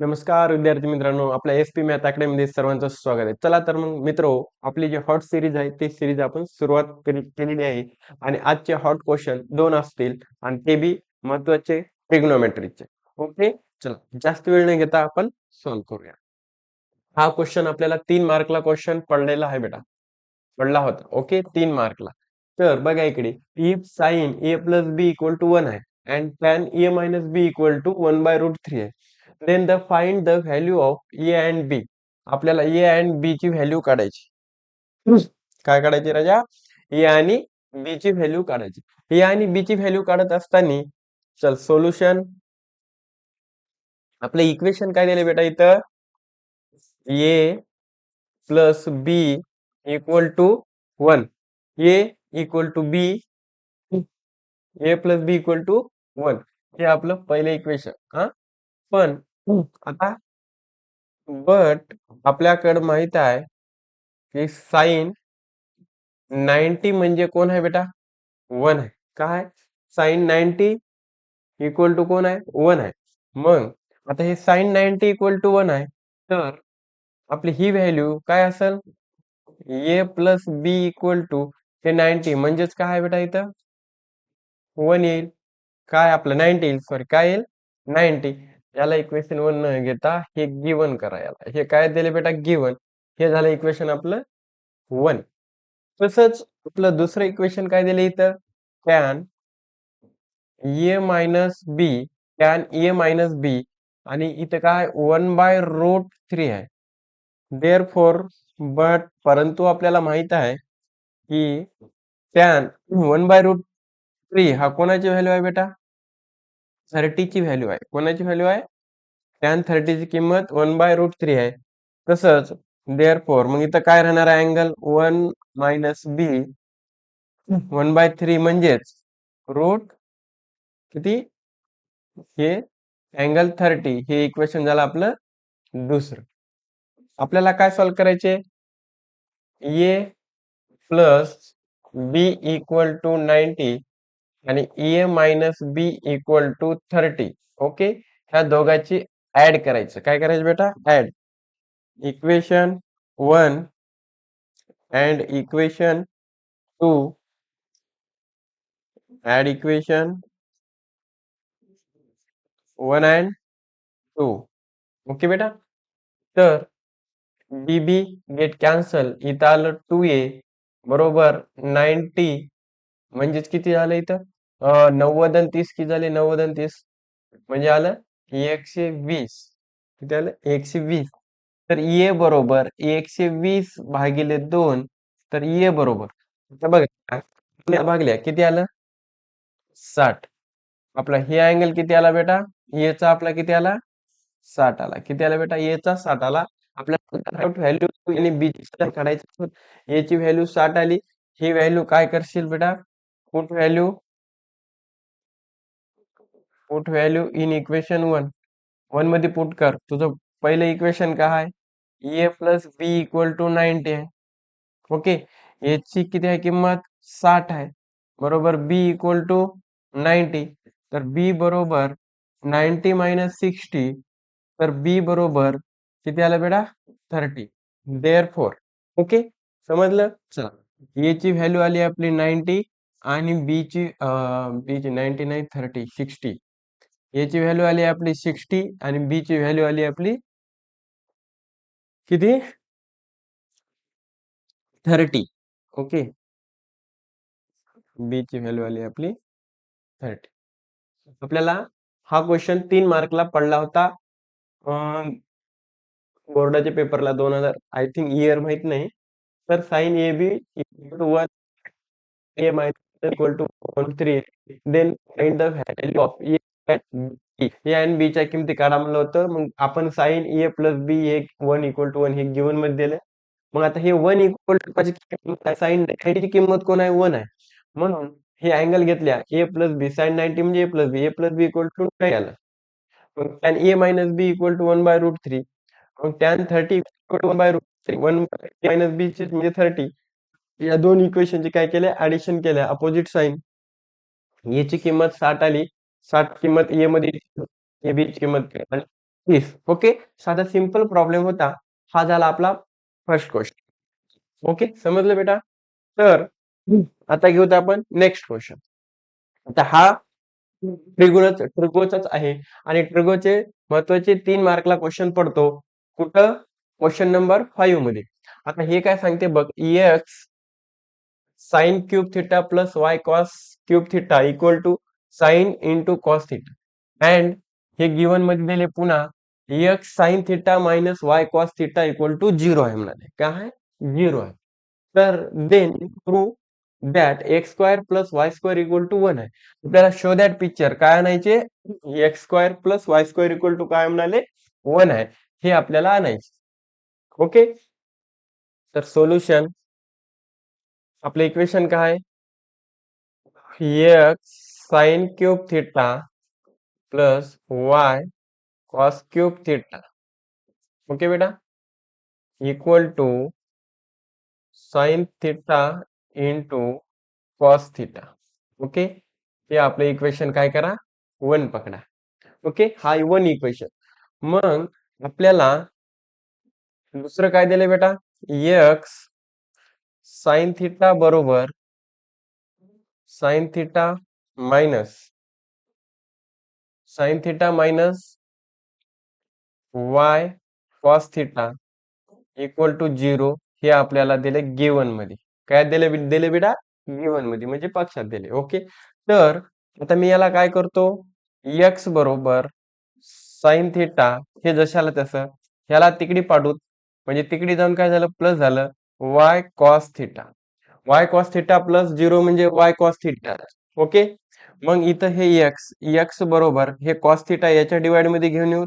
नमस्कार विद्यार्थी मित्रांनो आपल्या एस पी मॅथ अकॅडमीमध्ये सर्वांचं स्वागत आहे. चला तर मग मित्रो आपली जी हॉट सिरीज आहे ती सिरीज आपण सुरुवात केलेली आहे. आणि आजचे हॉट क्वेश्चन दोन असतील आणि ते बी महत्त्वाचे ट्रिग्नोमेट्रीचे ओके चला जास्त वेळ न घेता आपण सॉल्व्ह करूया. हा क्वेश्चन आपल्याला तीन मार्कला क्वेश्चन पडलेला आहे बेटा. पडला होता. ओके तीन मार्कला तर बघा इकडे. If sine A plus B equal to one आहे. And tan A minus B equal to one by root three आहे. Then the find the value of A and B आपल्याला ए अँड बी ची value काढायची. काय काढायची राजा? ए आणि बी ची value काढायची. ए आणि बी ची व्हॅल्यू काढत असताना चल सोल्युशन आपलं इक्वेशन काय दिले बेटा इथं? A plus B equal to one A equal to B A plus B equal to one हे आपलं पहिलं इक्वेशन हा? पण आता बट आपल्याकडे माहीत आहे की साइन नाईन्टी म्हणजे कोण आहे बेटा? वन आहे. काय साईन नाईन्टी इक्वल टू कोण आहे? वन आहे. मग आता हे sine ninety equal to one आहे. तर आपली ही व्हॅल्यू काय असेल? A plus B equal to हे नाईन्टी म्हणजेच काय आहे बेटा इथं? वन येईल. काय आपलं नाईन्टी येईल? सॉरी काय येईल? नाईन्टी याला इक्वेशन वन न घेता हे गिवन करा याला. हे काय दिले बेटा? गिवन हे झालं इक्वेशन आपलं वन तसंच आपलं दुसरं इक्वेशन काय दिलं इथं? Can A minus B can A minus B आणि इथं काय? वन बाय रूट थ्री आहे. देअर फोर बट परंतु आपल्याला माहीत आहे की tan one by root three हा कोणाची व्हॅल्यू आहे बेटा? थर्टीची व्हॅल्यू आहे. कोणाची व्हॅल्यू आहे? टॅन थर्टीची किंमत वन बाय रूट थ्री आहे. तसंच देअर फोर मग इथं काय राहणार आहे angle one minus B one by three म्हणजेच रूट किती? हे अँगल थर्टी हे इक्वेशन झालं आपलं दुसरं. आपल्याला काय सॉल्व करायचे? A plus B equal to ninety आणि A minus B equal to thirty okay ह्या दोघांची ऍड करायचं. काय करायचं बेटा? Add equation one and equation two add equation one and two okay बेटा? तर बी बी गेट कॅन्सल इथं आलं टू ए बरोबर नाईन्टी म्हणजेच किती झालं इथं? नव्वद आणि तीस किती झाले? नव्वद आणि तीस. म्हणजे आलं एकशे वीस. किती आलं? एकशे वीस. तर ए बरोबर एकशे वीस भागिले दोन तर ए बरोबर. बघा भागल्या किती आलं? साठ. आपला हे अँगल किती आला बेटा? एचा आपला किती आला? साठ आला. किती आला बेटा? एचा साठ आला. आपल्याला व्हॅल्यू आणि बी काढायचं याची व्हॅल्यू साठ आली ही व्हॅल्यू काय करशील बेटा? Put value put value in equation one one मध्ये पुट कर. तुझं पहिलं इक्वेशन काय आहे? A plus B equal to ninety आहे. ओके याची किती आहे किंमत? साठ आहे. बरोबर बी इक्वल टू नाईन्टी तर बी बरोबर नाईन्टी मायनस सिक्स्टी तर बी बरोबर किती आलं बेटा? थर्टी देअर फोर ओके समजलं? चला. याची व्हॅल्यू आली आपली नाईन्टी आणि बी ची बी ची नाईन्टी नाईन थर्टी सिक्स्टी याची व्हॅल्यू आली आपली सिक्स्टी आणि बी ची व्हॅल्यू आली आपली किती? थर्टी ओके बी ची व्हॅल्यू आली आपली थर्टी आपल्याला हा क्वेश्चन तीन मार्कला पडला होता. बोर्डाच्या पेपरला दोन हजार आय थिंक इयर माहीत नाही. तर sine A B two one A minus equal to one then find the value of A A आणि बी च्या किमती काढा म्हणलं होतं. मग आपण साईन ए प्लस बी हे वन इक्वल टू वन हे गिवनमध्ये दिलं मग आता हे वन इक्वल टू साइन ची किंमत कोण आहे? वन आहे. म्हणून हे अँगल घेतल्या. A plus B sine ninety म्हणजे A plus B A plus B equal to आलं. मग tan A minus B equal to one by root three मग tan thirty equal to one by root three one minus B चे म्हणजे thirty या दोन इक्वेशनचे काय केले ऍडिशन केले अपोजिट साईन याची किंमत साठ आली. साठ किंमत ए मध्ये ए बी ची किंमत तीस. ओके साधा सिंपल प्रॉब्लेम होता. हा झाला आपला फर्स्ट क्वेश्चन ओके समजलं बेटा? तर आता घेऊत आपण नेक्स्ट क्वेश्चन आता हा ट्रिगोच ट्रिगोचाच आहे. आणि ट्रिगोचे महत्त्वाचे तीन मार्कला क्वेश्चन पडतो. कुठं? क्वेश्चन नंबर फाईव्हमध्ये. आता हे काय सांगते बघ. X sine cube theta plus Y cos cube theta equal to sine into cos theta. And हे गिवनमध्ये दिले पुन्हा X sine theta minus Y cos theta equal to zero आहे म्हणाले. काय आहे? झिरो आहे. तर then prove that X square plus Y square equal to one आहे. आपल्याला शो दॅट पिक्चर काय आणायचे? X square plus Y square equal to काय म्हणाले? वन आहे. हे आपल्याला आणायचे. ओके? तर सोल्युशन आपलं इक्वेशन काय? X sine cube theta plus Y cos cube theta okay बेटा? Equal to sine theta into cos theta okay हे आपलं इक्वेशन काय करा? वन पकडा. ओके हा वन इक्वेशन मग आपल्याला दुसरं काय दिलं बेटा? एक्स साइन थिटा बरोबर sine theta minus sine theta minus Y cos theta equal to zero हे आपल्याला दिले गिवनमध्ये. काय दिले दिले बेटा गिवनमध्ये म्हणजे पक्षात दिले. ओके? तर आता मी याला काय करतो? एक्स बरोबर साइन थिटा हे जशाला तसं ह्याला तिकडे पाडूत म्हणजे तिकडे जाऊन काय झालं? प्लस झालं. Y cos theta Y cos theta plus zero म्हणजे वाय कॉस थिटा ओके मग इथं हे एक्स एक्स बरोबर हे कॉस थिटा याच्या डिवाइडमध्ये घेऊन येऊ.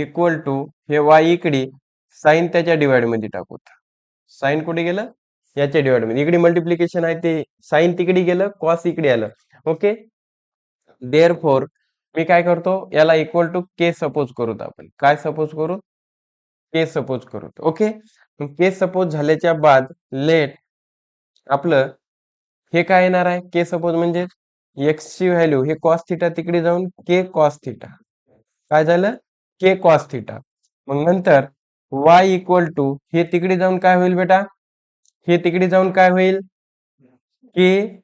इक्वल टू हे वाय इकडे साइन त्याच्या डिवाइडमध्ये टाकूत साईन कुठे गेलं? याच्या डिवाइडमध्ये. इकडे मल्टिप्लिकेशन आहे ते साईन तिकडे गेलं कॉस इकडे आलं. ओके देअर फोर मी काय करतो? याला इक्वल टू के सपोज करूत आपण. काय सपोज करू? के सपोज करू. ओके के सपोज झाल्याच्या बाद लेट आपलं हे काय येणार आहे? के सपोज म्हणजे एक्स ची व्हॅल्यू हे कॉस थिटा तिकडे जाऊन के कॉस थिटा. काय झालं? K cos theta. मग नंतर वाय इक्वल टू हे तिकडे जाऊन काय होईल बेटा? हे तिकडे जाऊन काय होईल? K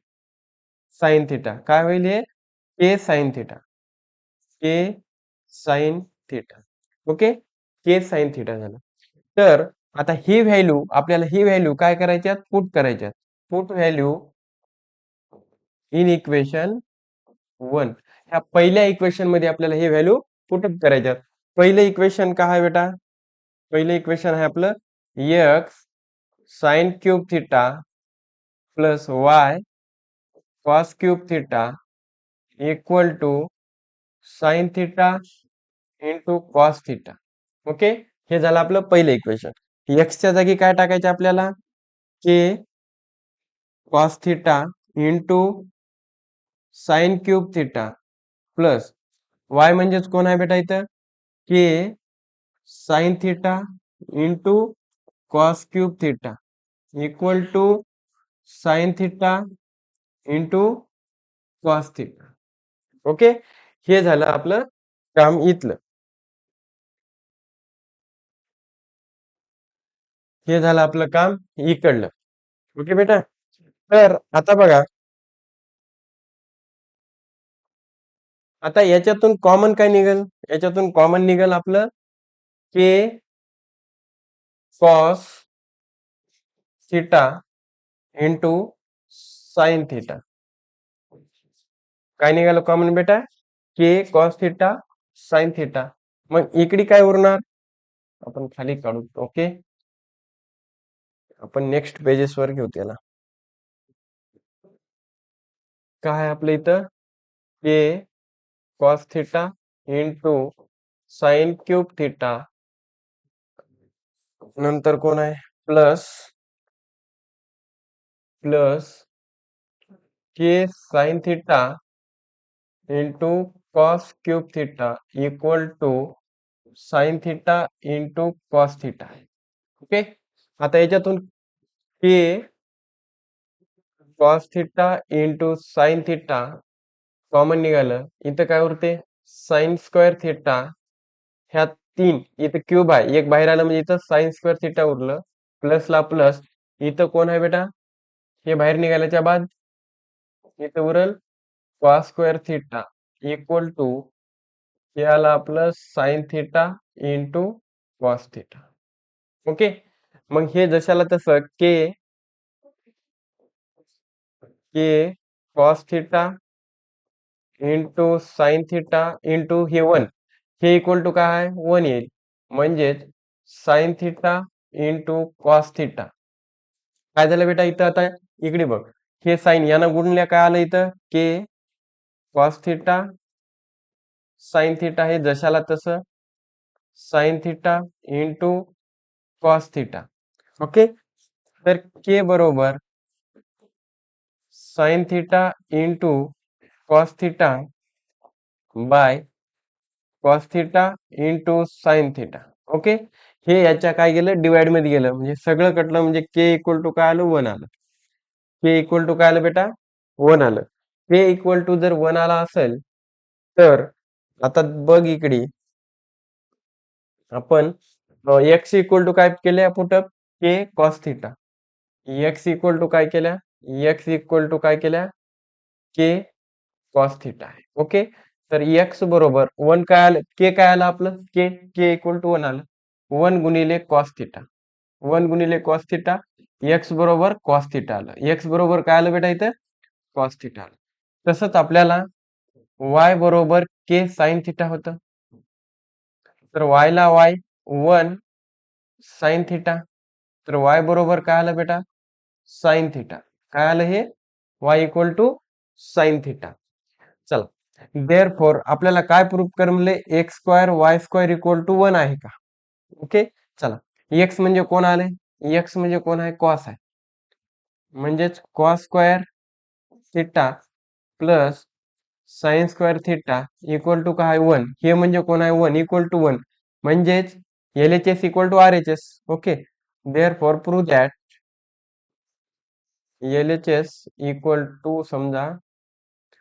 sine theta. काय होईल हे? K sine theta. K sine theta. Okay K sine theta झालं. तर आता ही व्हॅल्यू आपल्याला ही व्हॅल्यू काय करायच्यात put करायच्यात put value in equation one ह्या पहिल्या इक्वेशनमध्ये आपल्याला हे व्हॅल्यू पुटअप करायच्यात पहिलं इक्वेशन का आहे बेटा? पहिलं इक्वेशन आहे आपलं X sine cube theta plus Y cos cube theta equal to sine theta into cos theta okay हे झालं आपलं पहिलं इक्वेशन एक्सच्या जागी काय टाकायचे आपल्याला? K cos theta into sine cube theta plus Y म्हणजेच कोण आहे बेटा इथं? K sine theta into cos cube theta equal to sine theta into cos theta okay हे झालं आपलं काम इथलं. हे झालं आपलं काम इकडलं. ओके बेटा? तर आता बघा. आता याच्यातून कॉमन काय निघेल? याच्यातून कॉमन निघेल आपलं K cos theta into sine theta काय निघालं कॉमन बेटा? K cos theta sine theta मग इकडे काय उरणार? आपण खाली काढू. ओके? आपण नेक्स्ट पेजेस वर घेऊ त्याला. काय आपलं इथं? K cos theta into sine cube theta नंतर कोण आहे? Plus plus K sine theta into cos cube theta equal to sine theta into cos theta okay आता याच्यातून K cos theta into sine theta common निघालं. इथं काय उरते? Sine square theta ह्या तीन इथं क्यूब आहे. एक बाहेर आलं म्हणजे इथं साईन स्क्वेअर थिट्टा उरलं. प्लसला प्लस इथं कोण आहे बेटा? हे बाहेर निघाल्याच्या बाद इथं उरल cos square theta equal to हे आला sine sine theta into cos theta okay मग हे जशाला तसं K K cos theta into sine theta into हे वन हे इक्वल टू काय? आहे वन येईल. म्हणजेच sine theta into cos theta काय झालं बेटा इथं आता? इकडे बघ. हे साईन यानं गुणल्या काय आलं इथं? K cos theta sine theta हे जशाला तसं? Sine theta into cos theta okay? तर के बरोबर sine theta into cos theta by cos theta into sine theta okay? हे याच्या काय गेलं? डिवाइडमध्ये गेलं. म्हणजे सगळं कटलं म्हणजे के इक्वल टू काय आलं? वन आलं. के इक्वल टू काय आलं बेटा? वन आलं. के इक्वल टू जर वन आला असेल तर आता बघ इकडे. आपण एक्स इक्वल टू काय केले put up K cos theta X equal to केल्या एक्स इक्वल टू केल्या के कॉस थिटा आहे. ओके तर एक्स बरोबर वन काय आलं? के काय आलं आपलं? K K equal to one आलं. वन गुणिले कॉस थिटा वन गुणिले कॉस थिटा एक्स बरोबर कॉस थिटा आलं. एक्स बरोबर काय आलं बेटा इथं? कॉस थिटा आलं. तसंच आपल्याला वाय बरोबर के साइन थिटा होतं. तर वाय ला वाय वन साइन थिटा तर वाय बरोबर काय आलं बेटा? साईन थिटा काय आलं हे? Y equal to sine theta चला. देअर फोर आपल्याला काय प्रूफ कर X square Y square equal to one आहे का? ओके चला. एक्स म्हणजे कोण आले? एक्स म्हणजे कोण आहे? कॉस आहे. म्हणजेच cos square theta plus sine square theta equal to काय? वन हे म्हणजे कोण आहे? वन इक्वल टू वन म्हणजेच L H S equal to R H S okay therefore prove that L H S equal to समजा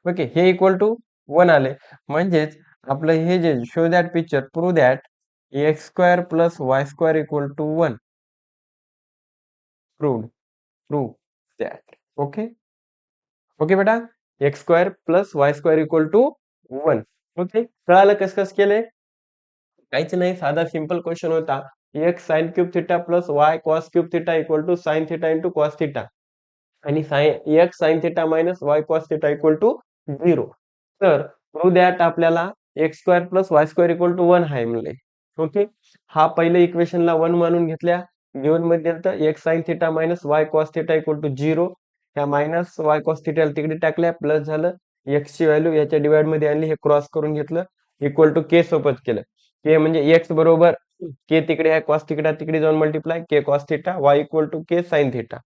okay हे equal to one आले. म्हणजेच आपलं हे जे show that picture prove that X square plus Y square equal to one proved prove that okay okay बेटा? X square plus Y square equal to one okay कळालं कस कस केले काहीच नाही, साधा सिंपल क्वेश्चन होता. X sine cube theta plus Y cos cube theta equal to sine theta into cos theta आणि sine X sine theta minus Y cos theta equal to zero तर प्रूव्ह दॅट आपल्याला X square plus Y square equal to one आहे म्हणले. Okay हा पहिले इक्वेशनला one मानून घेतल्या. घेऊन मध्ये X sine theta minus Y cos theta equal to zero ह्या मायनस वाय कॉस थिटाला तिकडे टाकल्या. प्लस झालं. एक्सची व्हॅल्यू याच्या डिवाइडमध्ये आणली. हे क्रॉस करून घेतलं. इक्वल टू के सोबत केलं. के म्हणजे एक्स बरोबर के तिकडे आहे कॉस थिटा तिकडे जाऊन multiply K cos theta Y equal to K sine theta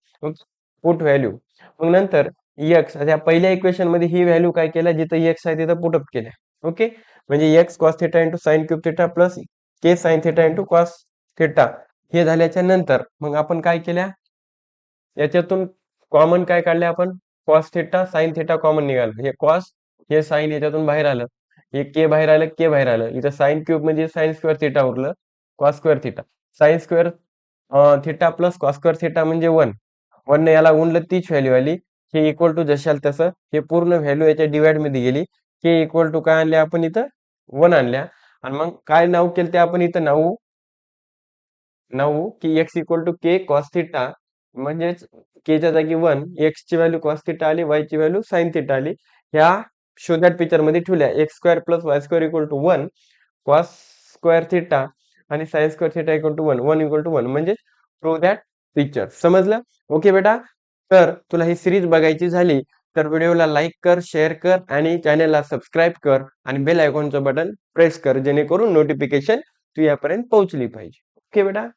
put value मग नंतर एक्स त्या पहिल्या इक्वेशनमध्ये ही व्हॅल्यू काय केल्या जिथं एक्स आहे तिथं पुटअप केल्या ओके म्हणजे X cos theta into sine cube theta plus K sine theta into cos theta हे झाल्याच्यानंतर मग आपण काय केल्या? याच्यातून कॉमन काय काढले आपण? Cos theta sine theta common निघालं. हे कॉस हे साइन याच्यातून बाहेर आलं. हे के बाहेर आलं के बाहेर आलं. इथं साइन क्यूब म्हणजे साईन स्क्वेअर थिटा उरलं cos square theta sine square theta plus cos square theta म्हणजे वन वन याला गुणलं तीच व्हॅल्यू आली. हे इक्वल टू जशाल तसं हे पूर्ण व्हॅल्यू याच्या डिवाइडमध्ये गेली. के इक्वल टू काय आणल्या आपण इथं? वन आणल्या. आणि मग काय नाव केलं ते आपण इथं नऊ? नऊ की X equal to K cos theta म्हणजेच केच्या जागी वन एक्स ची व्हॅल्यू कॉस थिटा आली वाय ची व्हॅल्यू साईन थिटा आली. ह्या शो दॅट पिक्चरमध्ये ठेवल्या. X square plus Y square equal to one cos square theta आणि sine square theta equal to one one equal to one म्हणजे prove that picture समजलं? Okay बेटा? तर तुला ही सिरीज बघायची झाली तर व्हिडिओला लाईक कर शेअर कर आणि चॅनलला सबस्क्राईब कर आणि बेल आयकॉनचं बटन प्रेस कर जेणेकरून नोटिफिकेशन तू यापर्यंत पोहोचली पाहिजे. ओके बेटा?